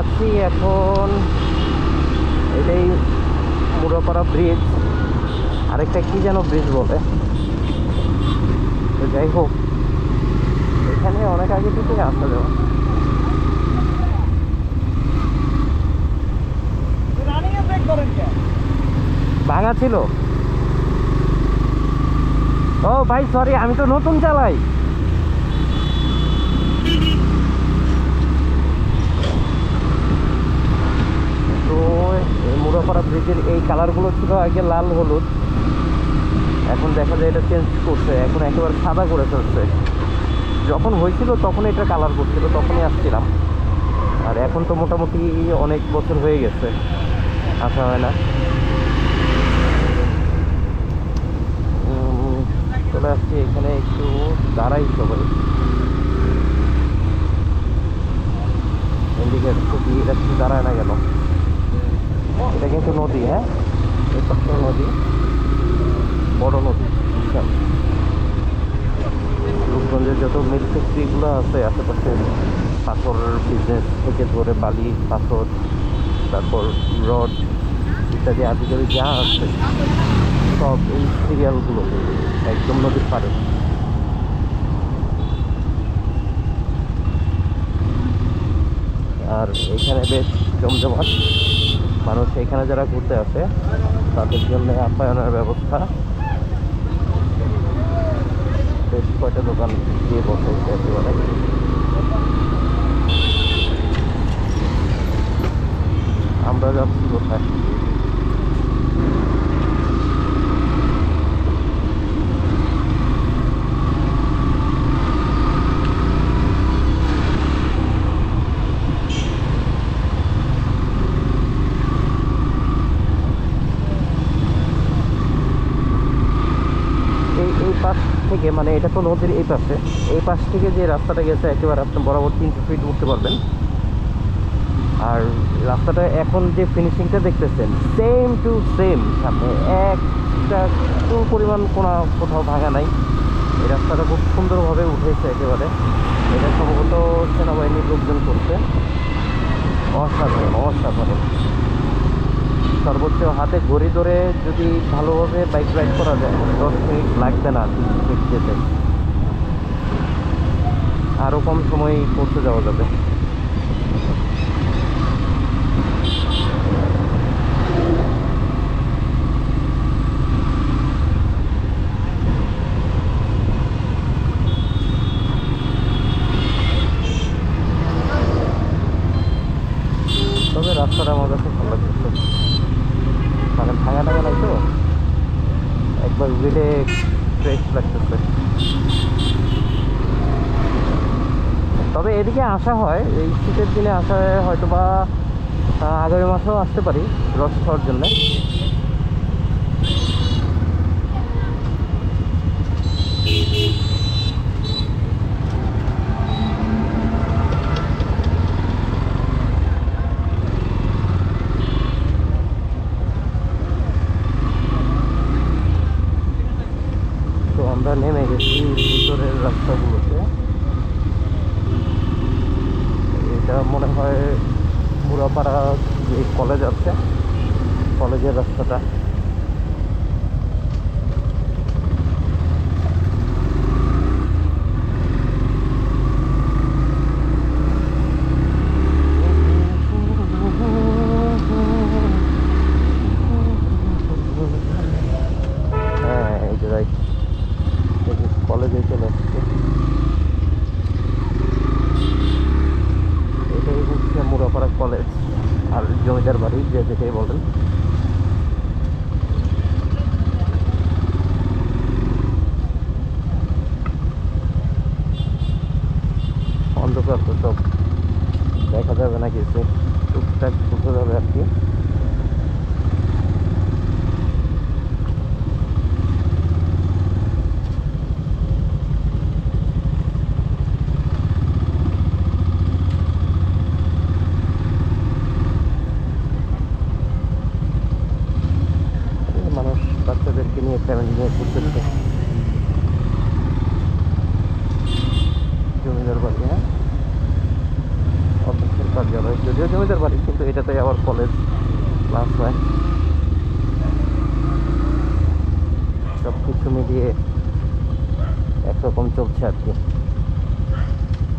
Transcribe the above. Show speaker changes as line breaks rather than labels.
আছি এখন। এটাই মুড়াপাড়া ব্রিজ আরেকটা কি যেন ব্রিজ বলে? তো যাই হোক এখানে অনেক আগে থেকে আসা যাওয়া। ভাঙা ছিল। ও ভাই সরি আমি তো নতুন চালাই তো এই ব্রিজের এই কালারগুলো ছিল আগে লাল, হলুদ। এখন দেখা যায় এটা চেঞ্জ করছে, এখন একেবারে সাদা করে ফেলছে। যখন হয়েছিল তখন এটা কালার করছিল, তখনই আসছিলাম। আর এখন তো মোটামুটি অনেক বছর হয়ে গেছে, আসা হয় না। চলে আসছি এখানে একটু দাঁড়াই সবাই। এটা একটু দাঁড়ায় না কেন? এটা কিন্তু নদী হ্যাঁ? নদী। বড় নদী, বিশাল। রূপগঞ্জের যত মিল ফ্যাক্টরিগুলো আছে, আশেপাশে পাথর বিজনেস থেকে ধরে বালি, পাথর, তারপর রড ইত্যাদি আদিকালি যা আছে, সব এই সিরিয়ালগুলো একদম নদীর পারে আর এখানে বেশ জমজমাট। মানুষ এখানে যারা ঘুরতে আসে, তাদের জন্য আপ্যায়নের ব্যবস্থা। বেশ কয়টা দোকান দিয়ে বসে একেবারে। আমরা যাচ্ছি কোথায় এই এই পাশ থেকে মানে এটা তো নদীর এই পাশে, এই পাশ থেকে যে রাস্তাটা গেছে, একেবারে আপনি বরাবর তিনশো ফিট উঠতে পারবেন। আর রাস্তাটা এখন যে ফিনিশিংটা দেখতেছেন সেম টু সেম সামনে। একটা একটু পরিমাণ কোনো, কোথাও ভাঙা নাই। এই রাস্তাটা খুব সুন্দরভাবে উঠেছে একেবারে। এটা সম্ভবত সেনাবাহিনীর লোকজন করছে। অসাধারণ অসাধারণ। সর্বোচ্চ হাতে ঘড়ি ধরে যদি ভালোভাবে বাইক রাইড করা যায় দশ মিনিট লাগবে না মিনিট যেতে আরও কম সময় পড়তে যাওয়া যাবে তবে রাস্তাটা আমার কাছে ভালো লাগছে মানে ভাঙা টাঙা নাই তো একবার উড়ে ফ্রেশ লাগতেছে তবে এদিকে আসা হয়, এই শীতের দিনে আসা হয় হয়তো বা আগামী মাসেও আসতে পারি রস খাওয়ার জন্যে তো আমরা নেমে গেছি ভিতরের রাস্তাগুলোতে। এটা মনে হয় মুরাপাড়া যে কলেজ আছে কলেজের রাস্তাটা হ্যাঁ এই যে রাইট কলেজে চলে আসছে এটাই হচ্ছে মুরাপাড়া কলেজ আর জমিদার বাড়ি যে যেটাই বলেন অন্ধকার তো সব দেখা যাবে না কিছু টুকটাক বোঝা যাবে আর কি জমিদার বাড়ি হ্যাঁ? অধ্যক্ষের কার্যালয় যদিও জমিদার বাড়ি, কিন্তু এটাতে আবার কলেজ ক্লাস হয়। সব কিছু মিলিয়ে একরকম চলছে আর কি।